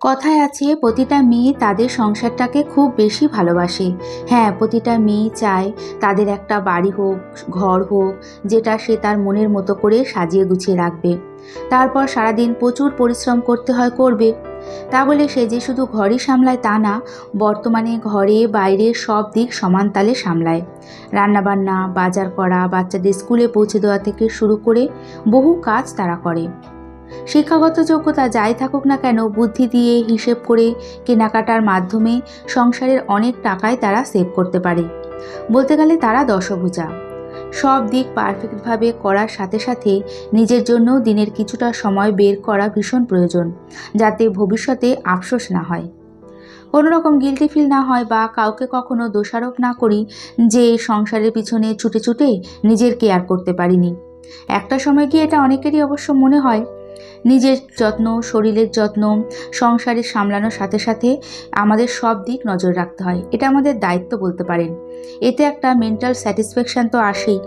কথায় আছে, প্রতিটা মেয়ে তাদের সংসারটাকে খুব বেশি ভালোবাসে। হ্যাঁ প্রতিটা মেয়ে চায় তাদের একটা বাড়ি হোক, ঘর হোক, যেটা সে তার মনের মতো করে সাজিয়ে গুছিয়ে রাখবে। তারপর সারাদিন প্রচুর পরিশ্রম করতে হয়, করবে। তা বলে সে যে শুধু ঘরই সামলায় তা না, বর্তমানে ঘরে, বাইরে সব দিক সমান তালে সামলায়। রান্নাবান্না, বাজার করা, বাচ্চাদের স্কুলে পৌঁছে দেওয়া থেকে শুরু করে বহু কাজ তারা করে। শিক্ষাগত যোগ্যতা যাই থাকুক না কেন, বুদ্ধি দিয়ে হিসেব করে কেনাকাটার মাধ্যমে সংসারের অনেক টাকায় তারা সেভ করতে পারে। বলতে গেলে তারা দশভুজা। সব দিক পারফেক্টভাবে করার সাথে সাথে নিজের জন্য দিনের কিছুটা সময় বের করা ভীষণ প্রয়োজন, যাতে ভবিষ্যতে আফসোস না হয়। কোনো রকম গিলটি ফিল না হয় বা কাউকে কখনো দোষারোপ না করি যে সংসারের পিছনে ছুটে ছুটে নিজের কেয়ার করতে পারিনি। একটা সময় গিয়ে এটা অনেকেরই অবশ্য মনে হয় নিজের যত্ন, শরীরের যত্ন, সংসারের সামলানোর সাথে সাথে আমাদের সব দিক নজর রাখতে হয়। এটা আমাদের দায়িত্ব বলতে পারেন। এতে একটা মেন্টাল স্যাটিসফ্যাকশান তো আসেই।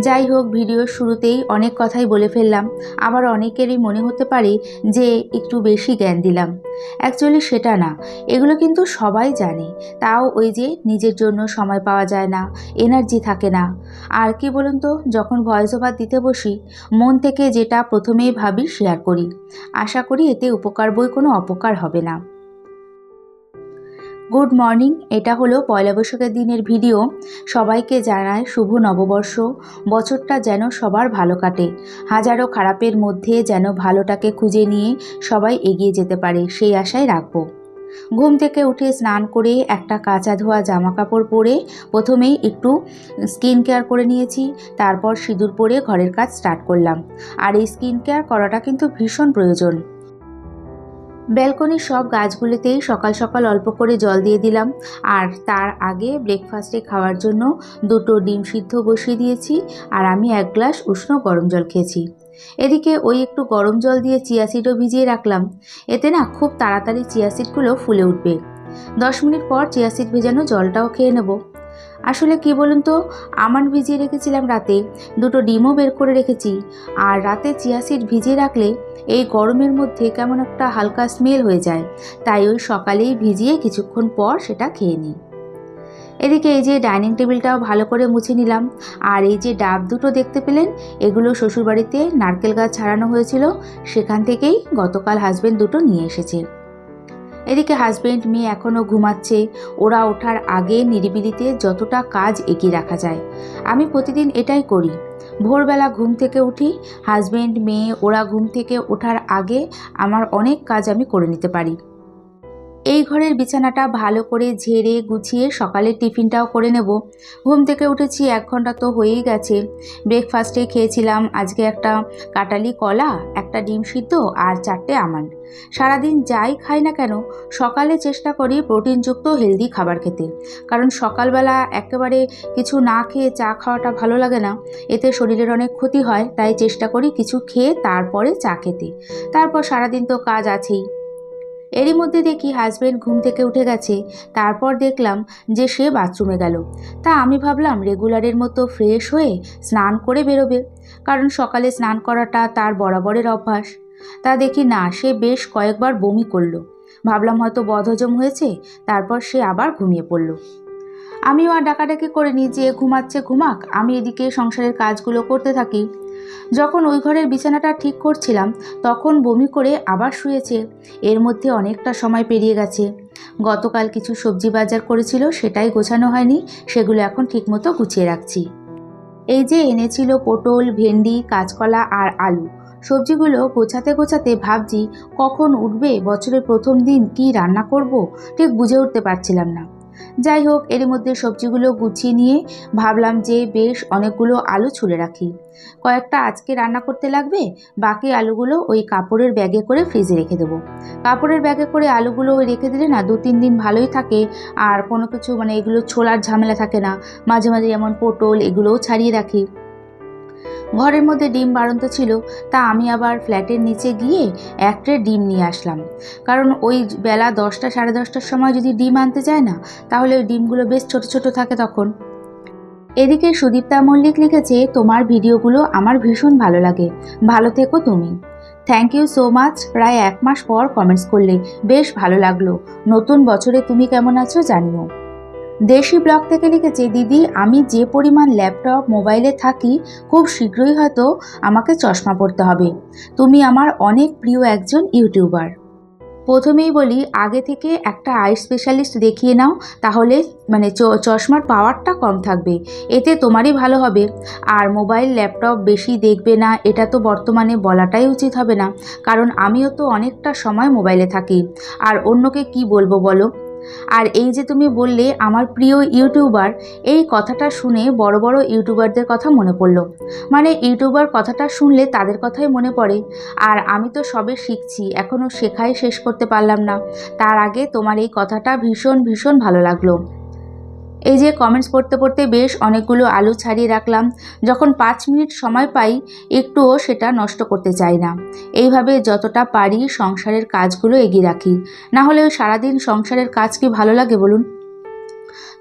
যাই হোক ভিডিওর শুরুতেই অনেক কথাই বলে ফেললাম। আবার অনেকেরই মনে হতে পারে যে একটু বেশি জ্ঞান দিলাম। অ্যাকচুয়ালি সেটা না। এগুলো কিন্তু সবাই জানে। তাও ওই যে নিজের জন্য সময় পাওয়া যায় না, এনার্জি থাকে না। আর কি বলুন তো, যখন ভয়েস ওভার দিতে বসি, মন থেকে যেটা প্রথমেই ভাবি শেয়ার করি। আশা করি এতে উপকার বই কোনো অপকার হবে না। গুড মর্নিং, এটা হলো পয়লা বৈশাখের দিনের ভিডিও। সবাইকে জানায় শুভ নববর্ষ। বছরটা যেন সবার ভালো কাটে। হাজারো খারাপের মধ্যে যেন ভালোটাকে খুঁজে নিয়ে সবাই এগিয়ে যেতে পারে, সেই আশায় রাখব। ঘুম থেকে উঠে স্নান করে একটা কাঁচা ধোয়া জামা কাপড় পরে প্রথমেই একটু স্কিন কেয়ার করে নিয়েছি, তারপর সিঁদুর পরে ঘরের কাজ স্টার্ট করলাম। আর এই স্কিন কেয়ার করাটা কিন্তু ভীষণ প্রয়োজন। ব্যালকনির সব গাছগুলিতেই সকাল সকাল অল্প করে জল দিয়ে দিলাম। আর তার আগে ব্রেকফাস্টে খাওয়ার জন্য দুটো ডিম সিদ্ধ বসিয়ে দিয়েছি আর আমি এক গ্লাস উষ্ণ গরম জল খেয়েছি। এদিকে ওই একটু গরম জল দিয়ে চিয়া সিডও ভিজিয়ে রাখলাম। এতে না খুব তাড়াতাড়ি চিয়া সিডগুলো ফুলে উঠবে। দশ মিনিট পর চিয়া সিড ভেজানো জলটাও খেয়ে নেব। আসলে কি বলুন তো আমান ভিজিয়ে রেখেছিলাম রাতে, দুটো ডিমও বের করে রেখেছি। আর রাতে চিয়া সিড ভিজিয়ে রাখলে এই গরমের মধ্যে কেমন একটা হালকা স্মেল হয়ে যায়। তাই ওই সকালেই ভিজিয়ে কিছুক্ষণ পর সেটা খেয়ে নিই। এদিকে এই যে ডাইনিং টেবিলটাও ভালো করে মুছে নিলাম। আর এই যে ডাব দুটো দেখতে পেলেন, এগুলো শ্বশুরবাড়িতে নারকেল গাছ ছাড়ানো হয়েছিল। সেখান থেকেই গতকাল হাজবেন্ড দুটো নিয়ে এসেছে। এদিকে হাজব্যান্ড মেয়ে এখনও ঘুমাচ্ছে। ওরা ওঠার আগে নিরিবিলিতে যতটা কাজ এগিয়ে রাখা যায়। আমি প্রতিদিন এটাই করি। ভোরবেলা ঘুম থেকে উঠি হাজব্যান্ড মেয়ে ওরা ঘুম থেকে ওঠার আগে আমার অনেক কাজ আমি করে নিতে পারি। এই ঘরের বিছানাটা ভালো করে ঝেড়ে গুছিয়ে সকালের টিফিনটাও করে নেব। ঘুম থেকে উঠেছি, এক ঘণ্টা তো হয়েই গেছে। ব্রেকফাস্টে খেয়েছিলাম, আজকে একটা কাটালি কলা, একটা ডিম সিদ্ধ আর চারটে আমান্ড। সারাদিন যাই খাই না কেন, সকালে চেষ্টা করি প্রোটিনযুক্ত হেলদি খাবার খেতে। কারণ সকালবেলা একেবারে কিছু না খেয়ে চা খাওয়াটা ভালো লাগে না। এতে শরীরের অনেক ক্ষতি হয়, তাই চেষ্টা করি কিছু খেয়ে তারপরে চা খেতে। তারপর সারাদিন তো কাজ আছেই। এরই মধ্যে দেখি হাজব্যান্ড ঘুম থেকে উঠে গেছে। তারপর দেখলাম যে সে বাথরুমে গেল। তা আমি ভাবলাম রেগুলারের মতো ফ্রেশ হয়ে স্নান করে বেরোবে। কারণ সকালে স্নান করাটা তার বরাবরের অভ্যাস। তা দেখি না, সে বেশ কয়েকবার বমি করল। ভাবলাম হয়তো বদহজম হয়েছে, তারপর সে আবার ঘুমিয়ে পড়ল। আমিও আর ডাকাডাকি করে নিই যে ঘুমাচ্ছে ঘুমাক, আমি এদিকে সংসারের কাজগুলো করতে থাকি। যখন ওই ঘরের বিছানাটা ঠিক করছিলাম, তখন বমি করে আবার শুয়েছে। এর মধ্যে অনেকটা সময় পেরিয়ে গেছে। গতকাল কিছু সবজি বাজার করেছিল, সেটাই গোছানো হয়নি, সেগুলো এখন ঠিকমতো গুছিয়ে রাখছি। এই যে এনেছিল পটল, ভেন্ডি, কাঁচকলা আর আলু। সবজিগুলো গোছাতে গোছাতে ভাবছি, কখন উঠবে, বছরের প্রথম দিন কি রান্না করব? ঠিক বুঝে উঠতে পারছিলাম না। যাই হোক এর মধ্যে সবজিগুলো গুছিয়ে নিয়ে ভাবলাম যে বেশ অনেকগুলো আলু ছুলে রাখি। কয়েকটা আজকে রান্না করতে লাগবে, বাকি আলুগুলো ওই কাপড়ের ব্যাগে করে ফ্রিজে রেখে দেবো। কাপড়ের ব্যাগে করে আলুগুলো ওই রেখে দিলে না দু তিন দিন ভালোই থাকে, আর কোনো কিছু মানে এগুলো ছোলার ঝামেলা থাকে না। মাঝে মাঝে যেমন পটল এগুলোও ছাড়িয়ে রাখি। ঘরের মধ্যে ডিম বাড়ন্ত ছিল, তা আমি আবার ফ্ল্যাটের নিচে গিয়ে এক ট্রে ডিম নিয়ে আসলাম। কারণ ওই বেলা দশটা সাড়ে দশটার সময় যদি ডিম আনতে যায় না, তাহলে ওই ডিমগুলো বেশ ছোট ছোট থাকে তখন। এদিকে সুদীপ্তা মল্লিক লিখেছে, তোমার ভিডিওগুলো আমার ভীষণ ভালো লাগে। ভালো থেকো তুমি। থ্যাংক ইউ সো মাচ প্রায় এক মাস পর কমেন্টস করলে, বেশ ভালো লাগল। নতুন বছরে তুমি কেমন আছো জানিও। দেশি ব্লগ থেকে লিখেছে, দিদি, আমি যে পরিমাণ ল্যাপটপ, মোবাইলে থাকি, খুব শীঘ্রই হয়তো আমাকে চশমা পড়তে হবে। তুমি আমার অনেক প্রিয় একজন ইউটিউবার। প্রথমেই বলি, আগে থেকে একটা আই স্পেশালিস্ট দেখিয়ে নাও, তাহলে মানে চশমার পাওয়ারটা কম থাকবে। এতে তোমারই ভালো হবে। আর মোবাইল, ল্যাপটপ বেশি দেখবে না, এটা তো বর্তমানে বলাটাই উচিত হবে না। কারণ আমিও তো অনেকটা সময় মোবাইলে থাকি। আর অন্যকে কি বলব বলো? আর এই যে তুমি বললে আমার প্রিয় ইউটিউবার, এই কথাটা শুনে বড় বড় ইউটিউবারদের কথা মনে পড়ল। মানে ইউটিউবার কথাটা শুনলে তাদের কথাই মনে পড়ে। আর আমি তো সবে শিখছি এখনও শেখাই শেষ করতে পারলাম না। তার আগে তোমার এই কথাটা ভীষণ ভীষণ ভালো লাগল। এই যে কমেন্টস পড়তে পড়তে বেশ অনেকগুলো আলু ছাড়িয়ে রাখলাম। যখন পাঁচ মিনিট সময় পাই, একটুও সেটা নষ্ট করতে চাই না। এইভাবে যতটা পারি সংসারের কাজগুলো এগিয়ে রাখি। না হলে ওই সারাদিন সংসারের কাজ কি ভালো লাগে বলুন?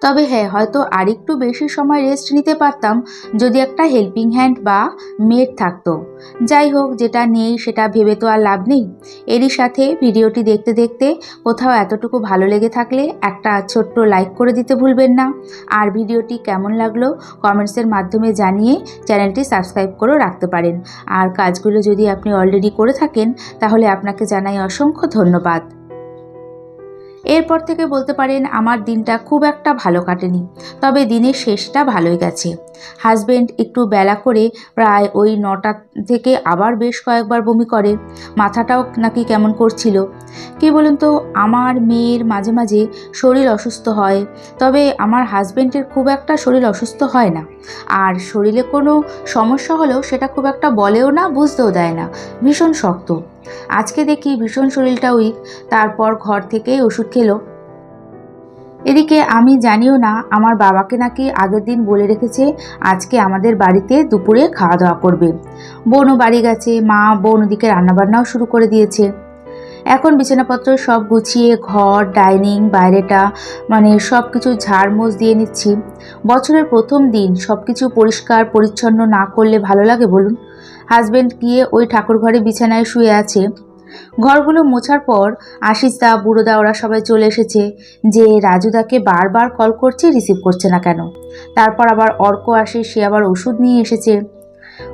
তবে হ্যাঁ হয়তো আরেকটু বেশি সময় রেস্ট নিতে পারতাম যদি একটা হেল্পিং হ্যান্ড বা মেড থাকতো। যাই হোক, যেটা নেই সেটা ভেবে তো আর লাভ নেই। এরই সাথে ভিডিওটি দেখতে দেখতে কোথাও এতটুকু ভালো লেগে থাকলে একটা ছোট্ট লাইক করে দিতে ভুলবেন না। আর ভিডিওটি কেমন লাগল কমেন্টসের মাধ্যমে জানিয়ে চ্যানেলটি সাবস্ক্রাইব করেও রাখতে পারেন। আর কাজগুলো যদি আপনি অলরেডি করে থাকেন, তাহলে আপনাকে জানাই অসংখ্য ধন্যবাদ। এরপর থেকে বলতে পারেন, আমার দিনটা খুব একটা ভালো কাটেনি, তবে দিনের শেষটা ভালোই গেছে। হাজবেন্ড একটু বেলা করে প্রায় ওই নটা থেকে আবার বেশ কয়েকবার বমি করে। মাথাটাও নাকি কেমন করছিল। কি বলুন তো, আমার মেয়ের মাঝে মাঝে শরীর অসুস্থ হয়, তবে আমার হাজবেন্ডের খুব একটা শরীর অসুস্থ হয় না। আর শরীরে কোনো সমস্যা হলেও সেটা খুব একটা বলেও না, বুঝতেও দেয় না। ভীষণ শক্ত। আজকে দেখি ভীষণ শরীরটা উইক, তারপর ঘর থেকেই ওষুধ খেলো। এদিকে আমি জানিও না, আমার বাবাকে নাকি আগের দিন বলে রেখেছে, আজকে আমাদের বাড়িতে দুপুরে খাওয়া দাওয়া করবে। বোনও বাড়ি গেছে, মা বোন ওদিকে রান্নাবান্নাও শুরু করে দিয়েছে। এখন বিছানাপত্র সব গুছিয়ে, ঘর, ডাইনিং, বাইরেটা মানে সব কিছু ঝাড়মোছ দিয়ে নিচ্ছি। বছরের প্রথম দিন সব কিছু পরিষ্কার, পরিচ্ছন্ন না করলে ভালো লাগে বলুন? হাজবেন্ড গিয়ে ওই ঠাকুর ঘরে বিছানায় শুয়ে আছে। ঘরগুলো মোছার পর আশিসদা, বুড়োদা ওরা সবাই চলে এসেছে। যে রাজুদাকে বারবার কল করছে রিসিভ করছে না কেন? তারপর আবার অর্ক আসে, সে আবার ওষুধ নিয়ে এসেছে।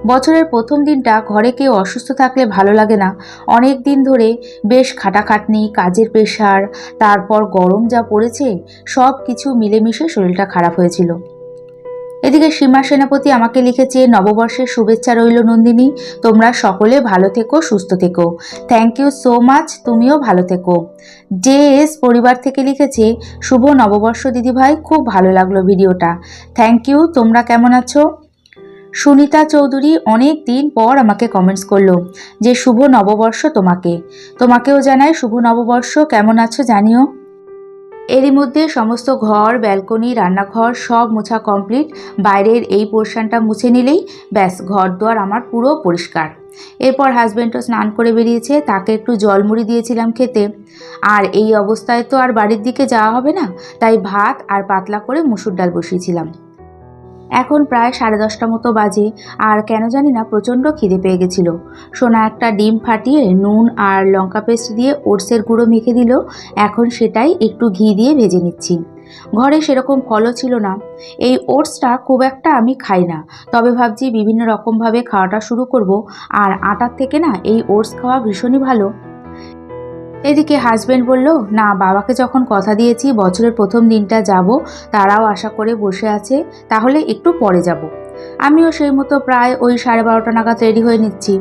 বছরের প্রথম দিনটা ঘরে কেউ অসুস্থ থাকলে ভালো লাগে না। অনেক দিন ধরে বেশ খাটাখাটনি, কাজের প্রেশার, তারপর গরম যা পড়েছে, সব কিছু মিলেমিশে শরীরটা খারাপ হয়েছিল। এদিকে সীমা সেনাপতি আমাকে লিখেছে, নববর্ষের শুভেচ্ছা রইল নন্দিনী, তোমরা সকলে ভালো থেকো, সুস্থ থেকো। থ্যাংক ইউ সো মাচ তুমিও ভালো থেকো। জে এস পরিবার থেকে লিখেছে, শুভ নববর্ষ দিদিভাই, খুব ভালো লাগল ভিডিওটা। থ্যাংক ইউ তোমরা কেমন আছো? সুনিতা চৌধুরী অনেক দিন পর আমাকে কমেন্টস করল যে, শুভ নববর্ষ তোমাকে। তোমাকেও জানাই, শুভ নববর্ষ, কেমন আছো জানিও? এরই মধ্যে সমস্ত ঘর ব্যালকনি রান্নাঘর সব মোছা কমপ্লিট বাইরের এই পোর্শনটা মুছে নিলেই ব্যাস ঘর দুয়ার আমার পুরো পরিষ্কার। এরপর হাজব্যান্ডও স্নান করে বেরিয়েছে, তাকে একটু জল মুড়ি দিয়েছিলাম খেতে। আর এই অবস্থায় তো আর বাড়ির দিকে যাওয়া হবে না, তাই ভাত আর পাতলা করে মুসুর ডাল বসিয়েছিলাম। এখন প্রায় সাড়ে দশটা মতো বাজে, আর কেন জানি না প্রচণ্ড খিদে পেয়ে গেছিল। সোনা একটা ডিম ফাটিয়ে নুন আর লঙ্কা পেস্ট দিয়ে ওটসের গুঁড়ো মেখে দিল, এখন সেটাই একটু ঘি দিয়ে ভেজে নিচ্ছি। ঘরে সেরকম ফলও ছিল না। এই ওটসটা খুব একটা আমি খাই না, তবে ভাবছি বিভিন্ন রকমভাবে খাওয়াটা শুরু করব, আর আটার থেকে না এই ওটস খাওয়া ভীষণই ভালো। এদিকে হাজবেন্ড বলল, না, বাবাকে যখন কথা দিয়েছি, বছরের প্রথম দিনটা যাব, তারাও আশা করে বসে আছে, তাহলে একটু পরে যাব। আমিও সেই মতো প্রায় ওই সাড়ে বারোটা নাগাদ রেডি হয়ে নিচ্ছি।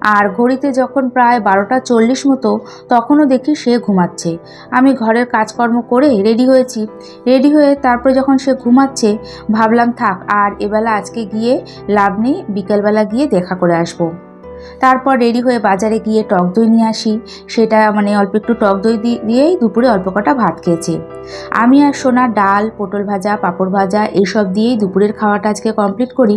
আর ঘড়িতে যখন প্রায় বারোটা চল্লিশ মতো, তখনও দেখি সে ঘুমাচ্ছে। আমি ঘরের কাজকর্ম করে রেডি হয়েছি। রেডি হয়ে তারপরে যখন সে ঘুমাচ্ছে, ভাবলাম, থাক, আর এবেলা আজকে গিয়ে লাভ নেই, বিকেলবেলা গিয়ে দেখা করে আসব। তারপর রেডি হয়ে বাজারে গিয়ে টক দই নিয়ে আসি। সেটা মানে অল্প একটু টক দই দিয়েই দুপুরে অল্প কটা ভাত খেয়েছি। আমি আর সোনা ডাল, পটল ভাজা, পাঁপড় ভাজা, এইসব দিয়েই দুপুরের খাওয়াটা আজকে কমপ্লিট করি।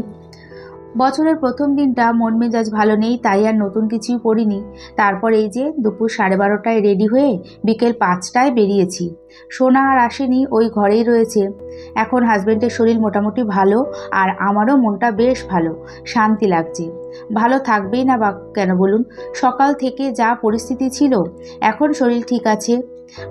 বছরের প্রথম দিনটা মন মেজাজ ভালো নেই, তাই আর নতুন কিছুই পড়িনি। তারপর এই যে দুপুর সাড়ে বারোটায় রেডি হয়ে বিকেল পাঁচটায় বেরিয়েছি। সোনা আর আসেনি ওই ঘরেই রয়েছে। এখন হাজব্যান্ডের শরীর মোটামুটি ভালো আর আমারও মনটা বেশ ভালো, শান্তি লাগছে। ভালো থাকবেই না বা কেন বলুন? সকাল থেকে যা পরিস্থিতি ছিল, এখন শরীর ঠিক আছে।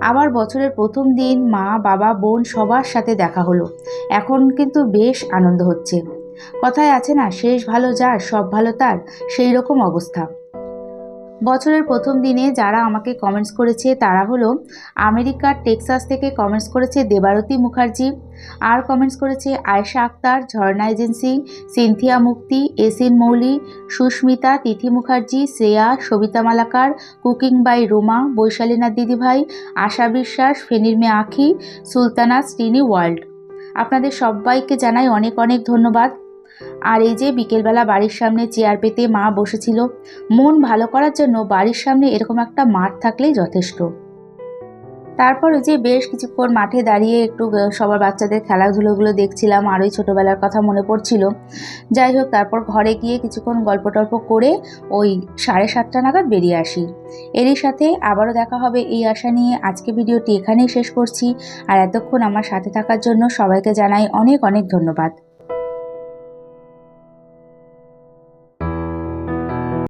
আবার বছরের প্রথম দিন মা, বাবা, বোন সবার সাথে দেখা হলো। এখন কিন্তু বেশ আনন্দ হচ্ছে। কথায় আছে না, শেষ ভালো যার, সব ভালো তার, সেই রকম অবস্থা। বছরের প্রথম দিনে যারা আমাকে কমেন্টস করেছে, তারা হলো আমেরিকার টেক্সাস থেকে কমেন্টস করেছে দেবারতী মুখার্জি, আর কমেন্টস করেছে আয়েশা আক্তার, ঝর্ণা এজেন্সি, সিনথিয়া মুক্তি এসিন মৌলি, সুস্মিতা, তিথি মুখার্জি, শ্রেয়া, সবিতা মালাকার, কুকিং বাই রুমা, বৈশালীনাথ দিদিভাই, আশা বিশ্বাস, ফেনির মেয়ে আখি, সুলতানা শ্রীনি ওয়ার্ল্ড। আপনাদের সবাইকে জানাই অনেক অনেক ধন্যবাদ। আর এই যে বিকেলবেলা বাড়ির সামনে চেয়ার পেতে মা বসেছিল, মন ভালো করার জন্য বাড়ির সামনে এরকম একটা মাঠ থাকলেই যথেষ্ট। তারপর ওই যে বেশ কিছুক্ষণ মাঠে দাঁড়িয়ে একটু সবার বাচ্চাদের খেলাধুলোগুলো দেখছিলাম, আর ওই ছোটোবেলার কথা মনে পড়ছিল। যাই হোক, তারপর ঘরে গিয়ে কিছুক্ষণ গল্প টল্প করে ওই সাড়ে সাতটা নাগাদ বেরিয়ে আসি। এরই সাথে আবারও দেখা হবে এই আশা নিয়ে। আজকে ভিডিওটি এখানেই শেষ করছি। আর এতক্ষণ আমার সাথে থাকার জন্য সবাইকে জানাই অনেক অনেক ধন্যবাদ।